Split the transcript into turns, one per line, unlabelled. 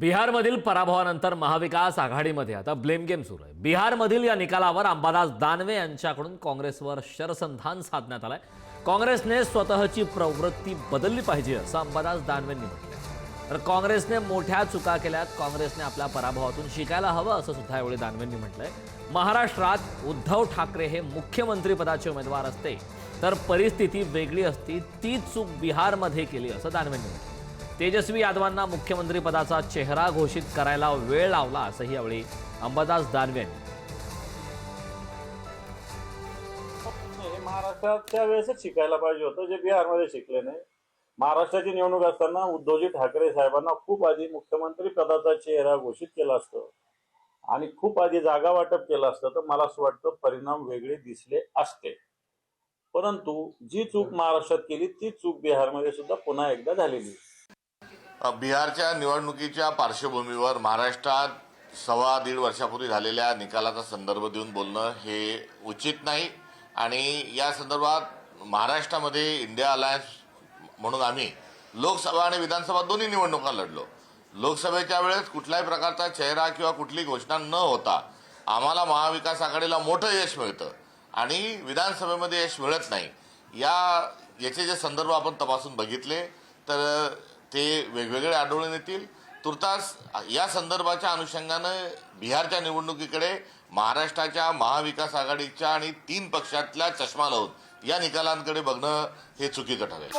बिहारमधील पराभवानंतर महाविकास आघाडीमध्ये आता ब्लेम गेम सुरू आहे. बिहारमधील या निकालावर अंबादास दानवे यांच्याकडून काँग्रेसवर शरसंधान साधण्यात आलंय. काँग्रेसने स्वतःची प्रवृत्ती बदलली पाहिजे असं अंबादास दानवेंनी म्हटलंय. तर काँग्रेसने मोठ्या चुका केल्यात काँग्रेसने आपल्या पराभवातून शिकायला हवं असं सुद्धा यावेळी दानवेंनी म्हटलंय. महाराष्ट्रात उद्धव ठाकरे हे मुख्यमंत्रीपदाचे उमेदवार असते तर परिस्थिती वेगळी असती तीच चूक बिहारमध्ये केली असं दानवेंनी म्हटलं तेजस्वी यादवांना मुख्यमंत्रीपदाचा चेहरा घोषित करायला वेळ लावला असंही यावेळी अंबादास दानवे. यांनी
हे महाराष्ट्राच्या वेळेसच शिकायला पाहिजे होतं जे बिहारमध्ये शिकले नाही. महाराष्ट्राची निवडणूक असताना उद्धवजी ठाकरे साहेबांना खूप आधी मुख्यमंत्री पदाचा चेहरा घोषित केला असतो. आणि खूप आधी जागा वाटप केलं असतं तर मला असं वाटतं परिणाम वेगळे दिसले असते. परंतु जी चूक महाराष्ट्रात केली ती चूक बिहारमध्ये सुद्धा पुन्हा एकदा झालेली. आहे.
बिहारच्या निवडणुकीच्या पार्श्वभूमीवर महाराष्ट्रात सव्वा दीड वर्षापूर्वी झालेल्या निकालाचा संदर्भ देऊन बोलणं हे उचित नाही. आणि या संदर्भात महाराष्ट्रामध्ये इंडिया अलायन्स म्हणून आम्ही लोकसभा आणि विधानसभा दोन्ही निवडणुका लढलो. लोकसभेच्या वेळेस कुठल्याही प्रकारचा चेहरा किंवा कुठली घोषणा न होता आम्हाला महाविकास आघाडीला मोठं यश मिळतं. आणि विधानसभेमध्ये यश मिळत नाही. या याचे जे संदर्भ आपण तपासून बघितले तर ते वेगवेगळे आढळून येतील. तुर्तास या संदर्भाच्या अनुषंगानं बिहारच्या निवडणुकीकडे महाराष्ट्राच्या महाविकास आघाडीच्या आणि तीन पक्षातल्या चष्मा लावून या निकालांकडे बघणं हे चुकीचं ठरेल.